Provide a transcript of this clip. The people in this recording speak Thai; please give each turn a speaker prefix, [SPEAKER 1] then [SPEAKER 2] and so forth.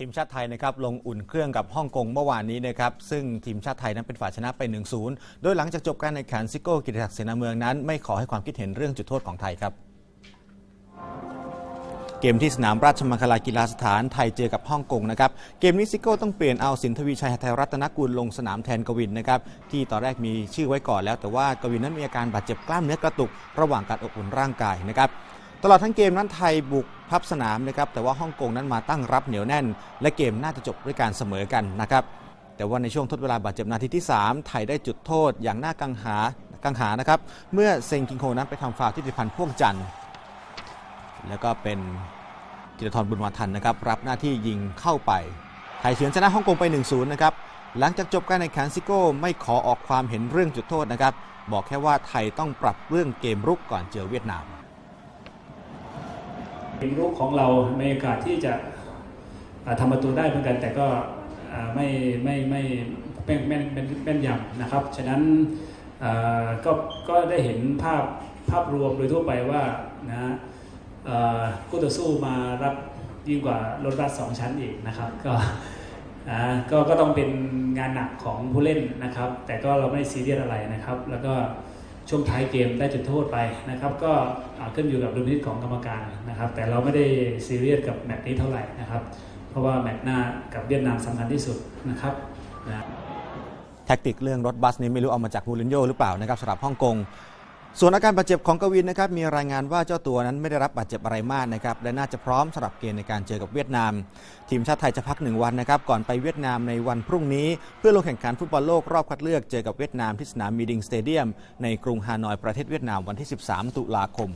[SPEAKER 1] ทีมชาติไทยนะครับลงอุ่นเครื่องกับฮ่องกงเมื่อวานนี้นะครับซึ่งทีมชาติไทยนั้นเป็นฝ่ายชนะไป 1-0 โดยหลังจากจบการแข่งขันซิโก้กิติศักดิ์เสนาเมืองนั้น ไม่ขอให้ความคิดเห็นเรื่องจุดโทษของไทยครับ เกมที่สนามราชมังคลากีฬาสถานไทยเจอกับฮ่องกงนะครับเกมนี้ซิโก้ต้องเปลี่ยนเอาสินทวีชัยหัตถรัตนกุลลงสนามแทนกวินนะครับที่ตอนแรกมีชื่อไว้ก่อนแล้ว แต่ว่ากวินนั้นมีอาการบาดเจ็บกล้ามเนื้อกระตุก ระหว่างการอบอุ่นร่างกายนะครับตลอดทั้งเกมนั้นไทยบุก พับสนามนะครับแต่ว่าฮ่องกงนั้นมาตั้งรับเหนียวแน่น และเกมน่าจะจบด้วยการเสมอกันนะครับแต่ว่าในช่วงทดเวลาบาดเจ็บนาทีที่ 3 ไทยได้จุดโทษอย่างน่ากังหากังหานะครับเมื่อเซงกิงโฮนั้นไปทำฟาวที่ติพันธ์พ่วงจันทร์แล้วก็เป็นจิรทรบุญมาทันนะครับรับหน้าที่ยิงเข้าไป ไทยเฉือนชนะฮ่องกงไป 1-0 นะครับหลังจากจบการแข่งขันซิโก้ไม่ขอออกความเห็นเรื่องจุดโทษนะครับบอกแค่ว่าไทยต้องปรับเรื่องเกมรุกก่อนเจอเวียดนาม
[SPEAKER 2] เกมรุกของเรามีโอกาสที่จะทำประตูได้เหมือนกัน แต่ก็ไม่ไม่ไม่แม่นแม่นแม่นแม่นยำนะครับ ฉะนั้นก็ก็ได้เห็นภาพภาพรวมโดยทั่วไปว่านะฮะคู่ต่อสู้มารับยิ่งกว่ารถบัสสองชั้นอีกนะครับก็อ่าก็ก็ต้องเป็นงานหนักของผู้เล่นนะครับ แต่ก็เราไม่ซีเรียสอะไรนะครับ แล้วก็ ช่วงท้ายเกมได้จุดโทษไปนะครับ ก็ขึ้นอยู่กับดุลพินิจของกรรมการนะครับ แต่เราไม่ได้ซีเรียสกับแมตช์นี้เท่าไหร่นะครับ เพราะว่าแมตช์หน้ากับเวียดนามสำคัญที่สุดนะครับนะ
[SPEAKER 1] แท็กติกเรื่องรถบัสนี้ไม่รู้เอามาจากมูรินโญ่หรือเปล่านะครับสำหรับฮ่องกง ส่วนอาการบาดเจ็บของกวินนะครับมีรายงานว่าเจ้าตัวนั้นไม่ได้รับบาดเจ็บอะไรมากนะครับและน่าจะพร้อมสำหรับเกมในการเจอกับเวียดนาม ทีมชาติไทยจะพักหนึ่งวันนะครับก่อนไปเวียดนามในวันพรุ่งนี้ เพื่อลงแข่งขันฟุตบอลโลกรอบคัดเลือกเจอกับเวียดนามที่สนามมีดิงสเตเดียมในกรุงฮานอยประเทศเวียดนามวันที่ 13 ตุลาคม